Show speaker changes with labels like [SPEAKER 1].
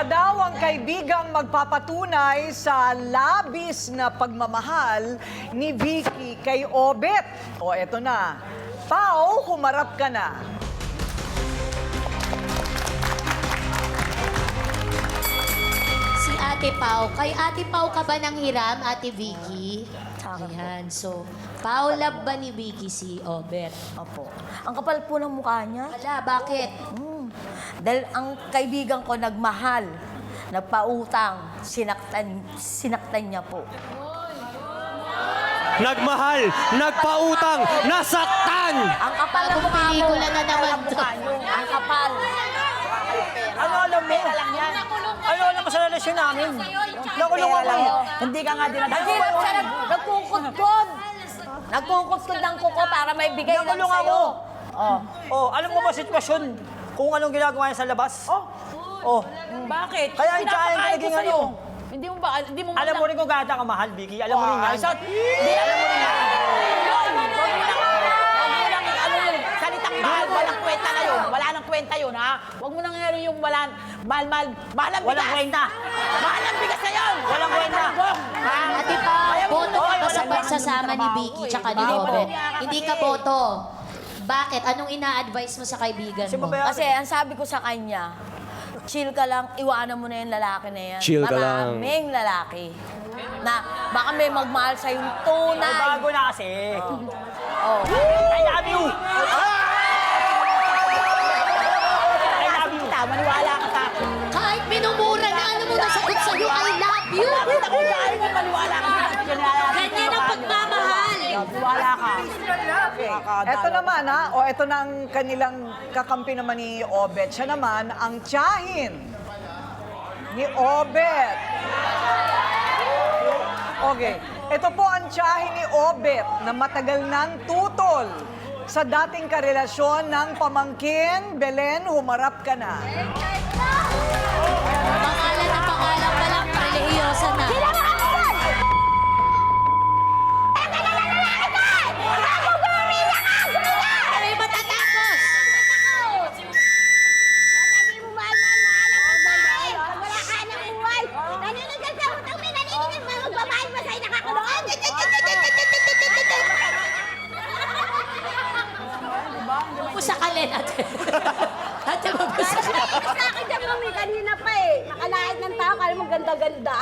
[SPEAKER 1] Siya daw ang kaibigang magpapatunay sa labis na pagmamahal ni Vicky kay Obet. O eto na. Pao, humarap ka na.
[SPEAKER 2] Ate Pau. Kay Ate Pau ka ba nang hiram, Ate Vicky?
[SPEAKER 3] Ayan,
[SPEAKER 2] so, Pau love ba ni Vicky si Obet?
[SPEAKER 3] Opo. Ang kapal po ng mukha niya.
[SPEAKER 2] Wala, bakit?
[SPEAKER 3] Hmm. Dahil ang kaibigan ko nagmahal, nagpautang, sinaktan, sinaktan niya po.
[SPEAKER 4] Nagmahal, nagpautang, nasaktan!
[SPEAKER 3] Ang kapal ng Bagong mukha mo. pelikula
[SPEAKER 2] na naman Ang mukha
[SPEAKER 5] niyo.
[SPEAKER 3] Ang kapal.
[SPEAKER 6] Ano alam mo?
[SPEAKER 5] Ano
[SPEAKER 6] relasyon namin? Ako lang.
[SPEAKER 5] Hindi ka nga dinadala.
[SPEAKER 6] Siya,
[SPEAKER 3] nag, nagkukutkod. Nagkukutkod ng kuko para may bigay lang sa'yo. ako.
[SPEAKER 6] Oh. oh, alam mo ba sitwasyon kung anong ginagawa niya sa labas? Oh. Oh.
[SPEAKER 5] Bakit?
[SPEAKER 6] Kaya yung tsaya ko naging ano.
[SPEAKER 5] Hindi mo ba, hindi mo
[SPEAKER 6] Alam mo rin kung gata ka mahal, Vicky. Alam mo rin yan. Hindi,
[SPEAKER 5] alam
[SPEAKER 7] mo
[SPEAKER 5] rin yan. Yun, Huwag mo lang,
[SPEAKER 7] huwag
[SPEAKER 5] mo lang, ano yun, salitang mahal, walang kwenta na yun. Wala nang kwenta yun, ha? Huwag mo nang ano yung wala, mahal, mahal, mahal ang
[SPEAKER 6] bigas. Walang kwenta.
[SPEAKER 5] Mahal ang bigas na yun.
[SPEAKER 6] Walang kwenta. Ate
[SPEAKER 2] Pau, boto ka ba sa pagsasama ni Vicky tsaka ni. Obet? Hindi ka boto. Bakit? Anong ina-advise mo sa kaibigan mo?
[SPEAKER 6] Kasi
[SPEAKER 3] ang sabi ko sa kanya, chill ka lang, iwanan mo na yung lalaki na yan. Chill ka lang. Maraming lalaki. Na baka may magmahal sa yung Ay, tunay. bago
[SPEAKER 6] na kasi. Oh. I love you! I
[SPEAKER 1] Eto naman ha, o eto na ang kanilang kakampi naman ni Obet. Siya naman ang tiyahin ni Obet. Okay, ito po ang tiyahin ni Obet na matagal nang tutol sa dating karelasyon ng pamangkin. Belen, humarap ka na.
[SPEAKER 2] Pangalan na pangalan pa. mo sakalin, ate. ate mo ba? Sa
[SPEAKER 8] akin dyan, mami, kanina pa eh. Nakalait ng tao, kala mo ganda-ganda.